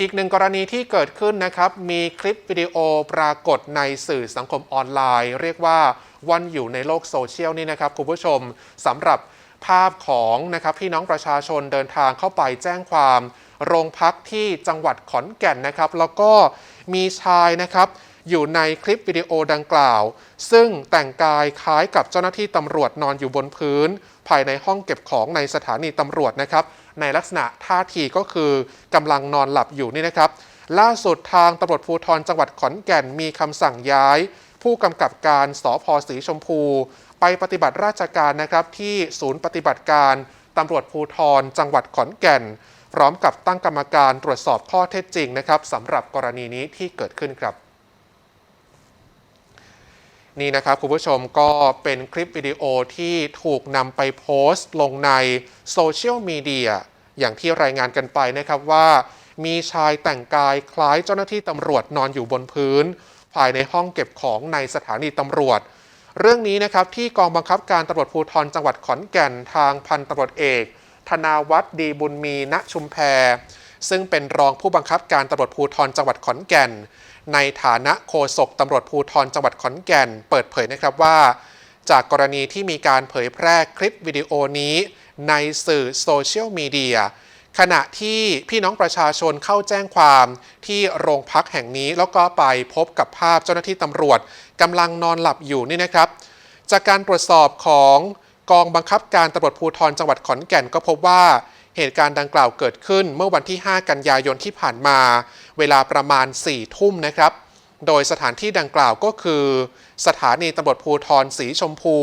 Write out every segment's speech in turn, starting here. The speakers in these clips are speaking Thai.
อีกหนึ่งกรณีที่เกิดขึ้นนะครับ มีคลิปวิดีโอปรากฏในสื่อสังคมออนไลน์ เรียกว่าวันอยู่ในโลกโซเชียลนี่นะครับ คุณผู้ชมสำหรับภาพของนะครับพี่น้องประชาชนเดินทางเข้าไปแจ้งความ โรงพักที่จังหวัดขอนแก่นนะครับ แล้วก็มีชายนะครับอยู่ในคลิปวิดีโอดังกล่าว ซึ่งแต่งกายคล้ายกับเจ้าหน้าที่ตำรวจนอนอยู่บนพื้น ภายในห้องเก็บของในสถานีตำรวจนะครับ ในลักษณะท่าทีก็คือกำลังนอนหลับอยู่นี่นะครับ ล่าสุดทางตำรวจภูธรจังหวัดขอนแก่นมีคำสั่งย้าย ผู้กำกับการสพสีชมพู ไปปฏิบัติราชการนะครับที่ศูนย์ปฏิบัติการตำรวจภูธรจังหวัดขอนแก่น พร้อมกับตั้งกรรมการตรวจสอบข้อเท็จจริงนะครับสำหรับกรณีนี้ที่เกิดขึ้นครับ นี่นะครับคุณผู้ชมก็เป็นคลิปวิดีโอที่ถูกนำไปโพสต์ลงในโซเชียลมีเดียอย่างที่รายงานกันไปนะครับว่า มีชายแต่งกายคล้ายเจ้าหน้าที่ตำรวจนอนอยู่บนพื้น ภายในห้องเก็บของในสถานีตำรวจ เรื่องนี้นะครับที่กองบังคับการตำรวจภูธรจังหวัดขอนแก่นทางพันตำรวจเอก ธนาวัฒน์ดีบุญมีณชุมแพ ซึ่งเป็นรองผู้บังคับการตำรวจภูธรจังหวัดขอนแก่น ในฐานะโฆษกตำรวจภูธรจังหวัดขอนแก่น เปิดเผยนะครับว่า จากกรณีที่มีการเผยแพร่คลิปวิดีโอนี้ ในสื่อโซเชียลมีเดียขณะที่พี่น้องประชาชนเข้าแจ้งความที่โรงพักแห่งนี้แล้วก็ไปพบกับภาพเจ้าหน้าที่ตำรวจกำลังนอนหลับอยู่นี่นะครับ จากการตรวจสอบของกองบังคับการตำรวจภูธรจังหวัดขอนแก่นก็พบว่า เหตุการณ์ดังกล่าวเกิดขึ้นเมื่อวันที่ 5 กันยายนที่ผ่านมา เวลาประมาณ 4 ทุ่มนะครับ โดยสถานที่ดังกล่าวก็คือ สถานีตำรวจภูธรสีชมพู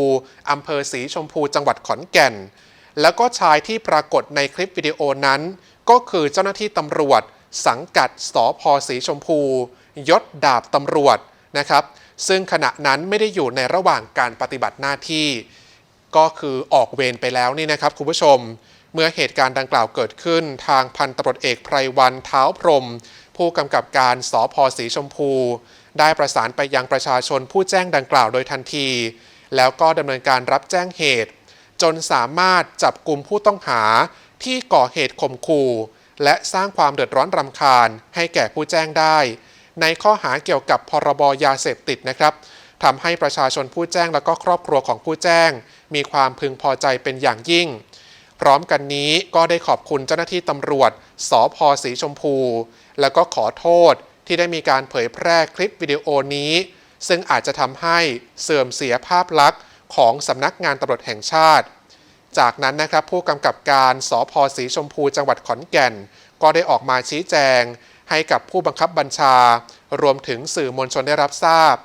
อำเภอสีชมพูจังหวัดขอนแก่น แล้วก็ชายที่ปรากฏในคลิปวิดีโอนั้น ก็คือเจ้าหน้าที่ตำรวจ สังกัดสพสีชมพู ยศดาบตำรวจนะครับ ซึ่งขณะนั้นไม่ได้อยู่ในระหว่างการปฏิบัติหน้าที่ ก็คือออกเวรไปแล้วนี่นะครับคุณผู้ชม เมื่อเหตุการณ์ดังกล่าวเกิดขึ้น ทางพันตำรวจเอกไพรวันเท้าพรม ผู้กำกับการสพสีชมพู ได้ประสานไปยังประชาชนผู้แจ้งดังกล่าวโดยทันที แล้วก็ดำเนินการรับแจ้งเหตุ จนสามารถจับกลุ่มผู้ต้องหาที่ก่อเหตุข่มขู่และสร้างความเดือดร้อนรำคาญให้แก่ผู้แจ้งได้ ในข้อหาเกี่ยวกับพรบยาเสพติดนะครับ ทำให้ประชาชนผู้แจ้งและก็ครอบครัวของผู้แจ้ง มีความพึงพอใจเป็นอย่างยิ่ง พร้อมกันนี้ก็ได้ขอบคุณเจ้าหน้าที่ตำรวจสพสีชมพู แล้วก็ขอโทษที่ได้มีการเผยแพร่คลิปวิดีโอนี้ ซึ่งอาจจะทำให้เสื่อมเสียภาพลักษณ์ของสำนักงานตำรวจแห่งชาติ จากนั้นนะครับผู้กำกับการสพสีชมพูจังหวัดขอนแก่น ก็ได้ออกมาชี้แจง ให้กับผู้บังคับบัญชา รวมถึงสื่อมวลชนได้รับทราบ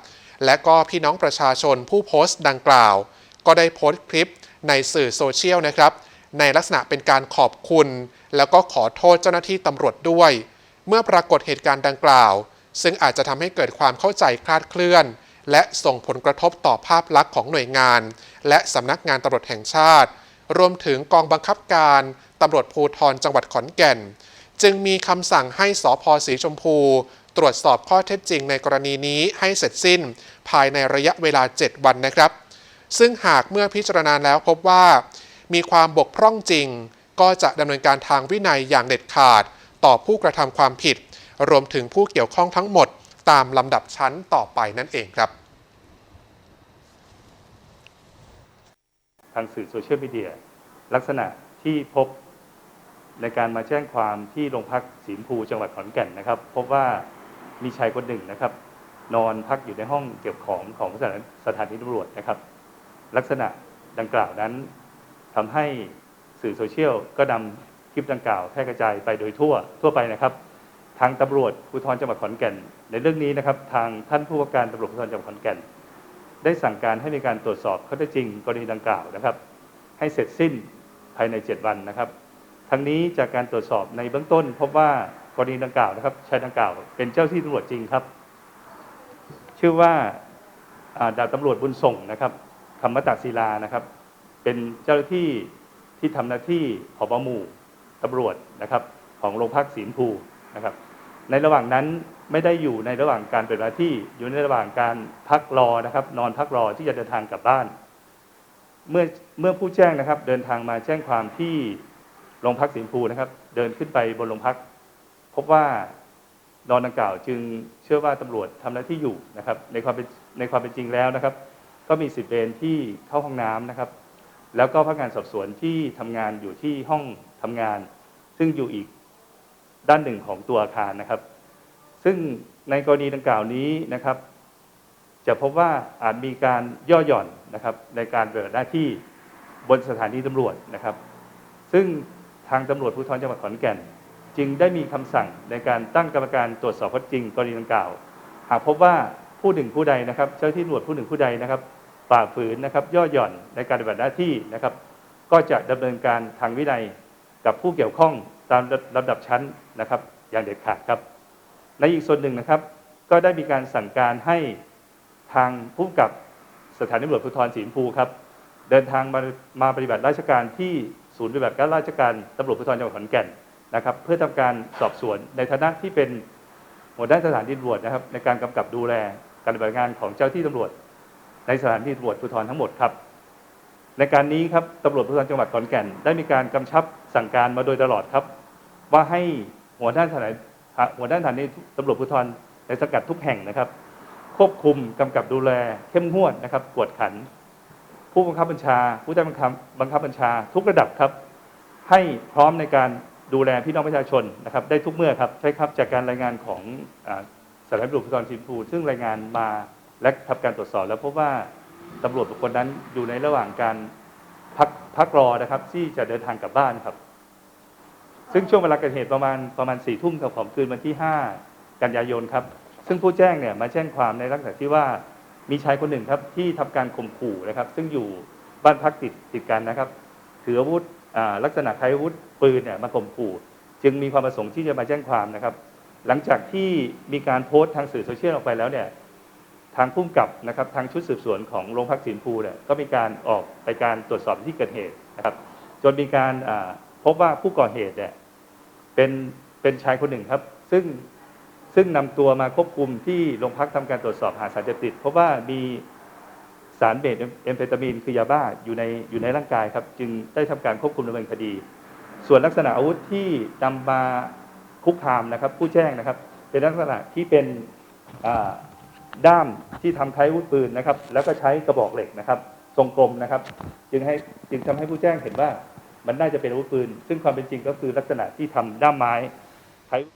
และก็พี่น้องประชาชนผู้โพสต์ดังกล่าว ก็ได้โพสต์คลิปในสื่อโซเชียลนะครับ ในลักษณะเป็นการขอบคุณ แล้วก็ขอโทษเจ้าหน้าที่ตำรวจด้วย เมื่อปรากฏเหตุการณ์ดังกล่าว ซึ่งอาจจะทำให้เกิดความเข้าใจคลาดเคลื่อน และส่งผลกระทบต่อภาพลักษณ์ของหน่วยงาน และสำนักงานตำรวจแห่งชาติ รวมถึงกองบังคับการตำรวจภูธรจังหวัดขอนแก่น จึงมีคำสั่งให้สพสีชมพู ตรวจสอบข้อเท็จจริงในกรณีนี้ให้เสร็จสิ้น ภายในระยะเวลา 7 วันนะครับ ซึ่งหากเมื่อพิจารณาแล้วพบว่า มีความบกพร่องจริง ก็จะดำเนินการทางวินัยอย่างเด็ดขาด ต่อผู้กระทำความผิด รวมถึงผู้เกี่ยวข้องทั้งหมด ตามลำดับชั้นต่อไปนั่นเองครับ ทางสื่อโซเชียลมีเดียลักษณะที่พบในการมาแจ้งความที่โรงพักสีมพูจังหวัดขอนแก่นนะครับ พบว่า มีชายคนหนึ่งนะครับ นอนพักอยู่ในห้องเก็บของของสถานสถานีตำรวจนะครับ ลักษณะดังกล่าวนั้นทำให้สื่อโซเชียลก็นำคลิปดังกล่าวแพร่กระจายไปโดยทั่วทั่วไปนะครับ ทางตำรวจภูธรจังหวัดขอนแก่น ในเรื่องนี้นะครับ ทางท่านผู้ว่าการตำรวจภูธรจังหวัดขอนแก่น ได้สั่งการให้มีการตรวจสอบข้อเท็จจริงกรณีดังกล่าวนะครับ ให้เสร็จสิ้นภายใน 7 วันนะครับ ทั้งนี้จากการตรวจสอบในเบื้องต้น พบว่า กรณีดังกล่าวนะครับชายดังกล่าว เป็นเจ้าที่ตำรวจจริงครับ ชื่อว่าดาบตำรวจบุญส่งนะครับธรรมตะศิลานะครับ เป็นเจ้าหน้าที่ที่ทำหน้าที่ผบหมู่ตำรวจนะครับ ของโรงพักศรีชมพูนะครับ ในระหว่างนั้นไม่ได้อยู่ในระหว่างการปฏิบัติหน้าที่อยู่ในระหว่างการพักรอนะครับ นอนพักรอที่จะเดินทางกลับบ้าน เมื่อเมื่อผู้แจ้งนะครับ เดินทางมาแจ้งความที่โรงพักศรีชมพูนะครับ เดินขึ้นไปบนโรงพัก พบว่านอนดังกล่าวจึงเชื่อว่าตำรวจทำหน้าที่อยู่นะครับในความเป็นในความเป็นจริงแล้วนะครับ ก็มีสิบเวรที่เข้าห้องน้ำนะครับ แล้วก็พนักงานสอบสวนที่ทำงานอยู่ที่ห้องทำงาน ซึ่งอยู่อีกด้านหนึ่งของตัวอาคารนะครับ ซึ่งในกรณีดังกล่าวนี้นะครับ จะพบว่าอาจมีการย่อหย่อนนะครับ ในการปฏิบัติหน้าที่บนสถานีตำรวจนะครับ ซึ่งทางตำรวจภูธรจังหวัดขอนแก่น จึงได้มีคำสั่งในการตั้งกรรมการตรวจสอบข้อเท็จจริงกรณีดังกล่าว หากพบว่าผู้หนึ่งผู้ใดนะครับ เจ้าหน้าที่ตำรวจผู้หนึ่งผู้ใดนะครับฝ่าฝืนนะครับย่อหย่อนในการปฏิบัติหน้าที่นะครับ ก็จะดำเนินการทางวินัยกับผู้เกี่ยวข้องตามลำดับชั้นนะครับ อย่างเด็ดขาดครับ ในอีกส่วนหนึ่งนะครับ ก็ได้มีการสั่งการให้ทางผู้กับสถานีตำรวจภูธรศรีชมพูครับ เดินทางมามาปฏิบัติราชการที่ศูนย์ปฏิบัติการราชการตำรวจภูธรจังหวัดขอนแก่น นะครับเพื่อทำการสอบสวนในฐานะที่เป็นหัวหน้าสถานีตำรวจนะครับ ในการกำกับดูแลการปฏิบัติงานของเจ้าที่ตำรวจ ในสถานีตำรวจภูธรทั้งหมดครับ ในการนี้ครับตำรวจภูธรจังหวัดขอนแก่น ได้มีการกำชับสั่งการมาโดยตลอดครับ ว่าให้หัวหน้าสถานีหัวหน้าสถานีตำรวจภูธรในสกัดทุกแห่งนะครับ ควบคุมกำกับดูแล เข้มงวดนะครับกวดขัน ผู้บังคับบัญชา ผู้ใต้บังคับบังคับบัญชา ทุกระดับครับ ให้พร้อมในการ ดูแลพี่น้องประชาชนนะครับได้ทุกเมื่อครับใช่ครับจากการรายงานของอสถานีตำรวจภูธรชินพู ซึ่งรายงานมาและทำการตรวจสอบ แล้วพบว่าตำรวจบุคคลนั้นอยู่ในระหว่างการพักพักรอนะครับที่จะเดินทางกลับบ้านครับ ซึ่งช่วงเวลาเกิดเหตุประมาณประมาณสี่ทุ่มของคืนวันที่ 5 กันยายนครับ ซึ่งผู้แจ้งเนี่ยมาแจ้งความในลักษณะที่ว่ามีชายคนหนึ่งครับที่ทำการข่มขู่นะครับ ซึ่งอยู่บ้านพักติดติดกันนะครับ ถืออาวุธ ลักษณะคล้ายอาวุธปืนเนี่ยมาข่มขู่จึงมีความประสงค์ที่จะมาแจ้งความนะครับ หลังจากที่มีการโพสต์ทางสื่อโซเชียลออกไปแล้วเนี่ยทางผู้กำกับนะครับทางชุดสืบสวนของโรงพักสินพูเนี่ยก็มีการออกไปการตรวจสอบที่เกิดเหตุนะครับ จนมีการพบว่าผู้ก่อเหตุเนี่ยเป็นเป็นชายคนหนึ่งครับ ซึ่งซึ่งนำตัวมาควบคุมที่โรงพักทำการตรวจสอบหาสารเสพติด เพราะว่ามี สารเบสเอมเฟตามีนคือยาบ้าอยู่ในอยู่ในร่างกายครับ จึงได้ทำการควบคุมดำเนินคดี ส่วนลักษณะอาวุธที่นำมาคุกคามนะครับ ผู้แจ้งนะครับ เป็นลักษณะที่เป็นด้ามที่ทำคล้อาวุธปืนนะครับ แล้วก็ใช้กระบอกเหล็กนะครับ ทรงกลมนะครับ จึงให้จึงทำให้ผู้แจ้งเห็นว่ามันน่าจะเป็นอาวุธปืน ซึ่งความเป็นจริงก็คือลักษณะที่ทำด้ามไม้ใช้